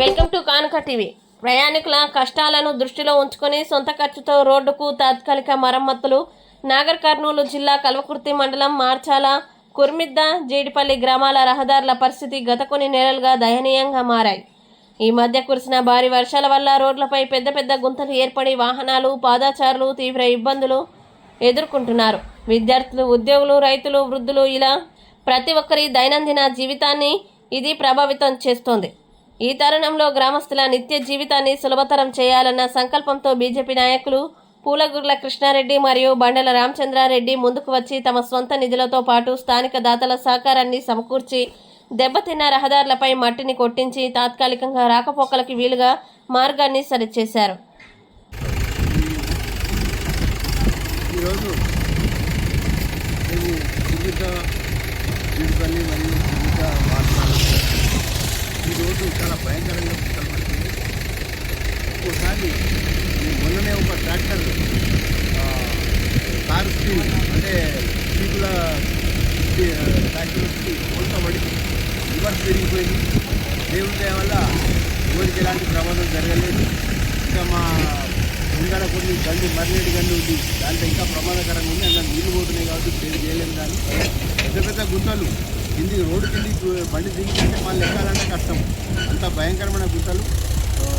Welcome to కానుక TV. ప్రయాణికుల కష్టాలను దృష్టిలో ఉంచుకొని సొంత ఖర్చుతో రోడ్డుకు తాత్కాలిక మరమ్మతులు. నాగర్ కర్నూలు జిల్లా కల్వకుర్తి మండలం మార్చాల కుర్మిద్ద జీడిపల్లి గ్రామాల రహదారుల పరిస్థితి గత కొన్ని నెలలుగా దయనీయంగా మారాయి. ఈ మధ్య కురిసిన భారీ వర్షాల వల్ల రోడ్లపై పెద్ద పెద్ద గుంతలు ఏర్పడి వాహనాలు పాదాచారులు తీవ్ర ఇబ్బందులు ఎదుర్కొంటున్నారు. విద్యార్థులు ఉద్యోగులు రైతులు వృద్ధులు ఇలా ప్రతి ఒక్కరి దైనందిన జీవితాన్ని ఇది ప్రభావితం చేస్తోంది. ఈ తరుణంలో గ్రామస్తుల నిత్య జీవితాన్ని సులభతరం చేయాలన్న సంకల్పంతో బీజేపీ నాయకులు పూలగుర్ల కృష్ణారెడ్డి మరియు బండల రామచంద్రారెడ్డి ముందుకు వచ్చి తమ సొంత నిధులతో పాటు స్థానిక దాతల సహకారాన్ని సమకూర్చి దెబ్బతిన్న రహదారులపై మట్టిని కొట్టించి తాత్కాలికంగా రాకపోకలకి వీలుగా మార్గాన్ని సరిచేశారు. ఈరోజు సుజిత జీడిపల్లి మరియు సుజిత వార్తలు ఈరోజు చాలా భయంకరంగా కుక్కలు ఒక్కోసారి మొన్ననే ఒక ట్రాక్టర్ ఆ, కారు స్పీడ్ అంటే స్పీడ్ల ట్రాక్టర్ వచ్చి రివర్స్ పెరిగిపోయింది. దేవుడి వల్ల ఎవరికి ఎలాంటి ప్రమాదం జరగలేదు. ఇంకా మా ఇంకా కొన్ని గండి మర్నేటి గండి ఉంది. దాంట్లో ఇంకా ప్రమాదకరంగా ఉంది. నీళ్ళు పోతున్నాయి కాబట్టి పేరు చేయలేము కానీ పెద్ద పెద్ద గుంతలు. కింది రోడ్డు కింది బండి దిగిందంటే మళ్ళీ ఎక్కాలంటే కష్టం. అంత భయంకరమైన గుంతలు.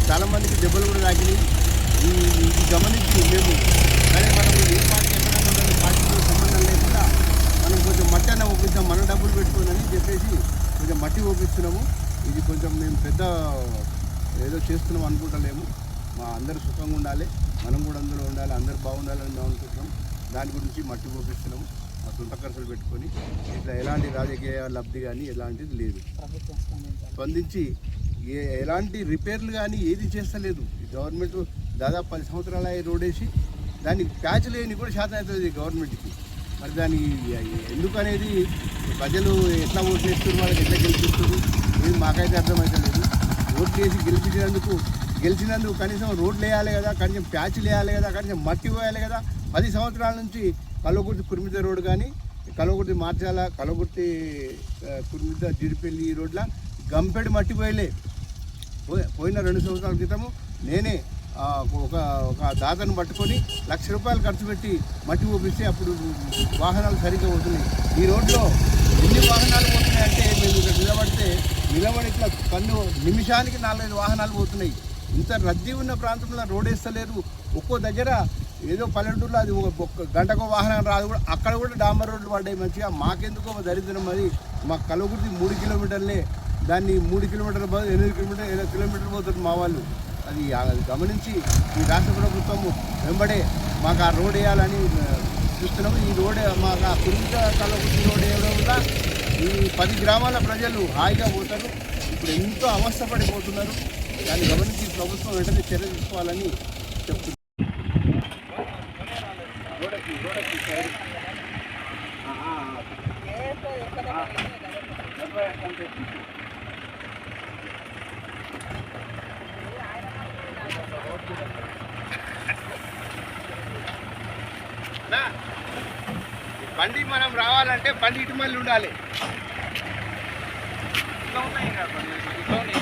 చాలామందికి దెబ్బలు కూడా తాకినాయి. ఈ ఇది గమనించి మేము. కానీ మనం ఏ పార్టీ ఎక్కడ పార్టీతో సంబంధం లేకుండా మనం కొంచెం మట్టి అన్న ఒప్పిస్తాం మన డబ్బులు పెట్టుకోనని చెప్పేసి కొంచెం మట్టి ఒప్పిస్తున్నాము. ఇది కొంచెం మేము పెద్ద ఏదో చేస్తున్నాం అనుకుంటలేము. మా అందరూ సుఖంగా ఉండాలి. మనం కూడా అందులో ఉండాలి. అందరూ బాగుండాలని మేము అనుకుంటున్నాం. దాని గురించి మట్టి పోపిస్తున్నాము. మా సొంత ఖర్చులు పెట్టుకొని ఇట్లా ఎలాంటి రాజకీయ లబ్ధి కానీ ఎలాంటిది లేదు. స్పందించి ఏ ఎలాంటి రిపేర్లు కానీ ఏది చేస్తలేదు. గవర్నమెంట్ దాదాపు పది సంవత్సరాల రోడ్ వేసి దానికి ప్యాచ్ లేని కూడా శాతం అవుతుంది గవర్నమెంట్కి. మరి దాని ఎందుకు అనేది ప్రజలు ఎట్లా ఓట్లు వేస్తున్నారు వాళ్ళకి ఎట్లా గెలిపిస్తున్నారు ఇది మాకైతే అర్థమవుతలేదు ఓట్లు వేసి గెలిపించినందుకు గెలిచినందుకు కనీసం రోడ్లు వేయాలి కదా కనీసం ప్యాచ్లు వేయాలి కదా కనీసం మట్టి పోయాలి కదా. పది సంవత్సరాల నుంచి కల్లగుర్తి కుర్మిద రోడ్ కానీ కలవకుర్తి మార్చాల కలవకుర్తి ఆ, కుర్మిద జిడిపల్లి ఈ రోడ్ల గంపెడు మట్టి పోయలే. పోయిన రెండు సంవత్సరాల క్రితము నేనే ఒక ఒక దాతను పట్టుకొని లక్ష రూపాయలు ఖర్చు పెట్టి మట్టి పోపిస్తే అప్పుడు వాహనాలు సరిగ్గా పోతున్నాయి. ఈ రోడ్లో ఎన్ని వాహనాలు పోతున్నాయంటే మేము ఇక్కడ నిలబడితే నిలబడి ఇట్లా కన్ను నిమిషానికి నాలుగైదు వాహనాలు పోతున్నాయి. ఇంత రద్దీ ఉన్న ప్రాంతంలో రోడ్ వేస్తలేరు. ఒక్కో దగ్గర ఏదో పల్లెటూరులో అది ఒక ఒక్క గంటకో వాహనం రాదు కూడా. అక్కడ కూడా డాంబర్ రోడ్లు పడ్డాయి మంచిగా. మాకెందుకో దరిద్రం మరి మా కలుగురిది మూడు కిలోమీటర్లే. దాన్ని మూడు కిలోమీటర్ల బదులు ఎనిమిది కిలోమీటర్ ఎనిమిది కిలోమీటర్లు పోతుంది మా వాళ్ళు. అది అది గమనించి ఈ రాష్ట్ర ప్రభుత్వం వెంబడే మాకు ఆ రోడ్ వేయాలని చూస్తున్నాము. ఈ రోడ్ మాకు ఆ కురుమిత కలగురి రోడ్ వేయడం వల్ల ఈ పది గ్రామాల ప్రజలు హాయిగా పోతారు. ఇప్పుడు ఎంతో అవస్థపడిపోతున్నారు దాన్ని గమనించి ప్రభుత్వం వెంటనే చర్య తీసుకోవాలని చెప్తుంది బండి మనం రావాలంటే బండి ఇటు మళ్ళీ ఉండాలి ఇట్లా ఉన్నాయి కదా బండి. ఇట్లా ఉన్నాయి.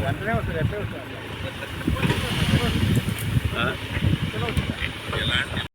వెంటనే వస్తారు ఎట్లే వస్తారు ఎలాంటి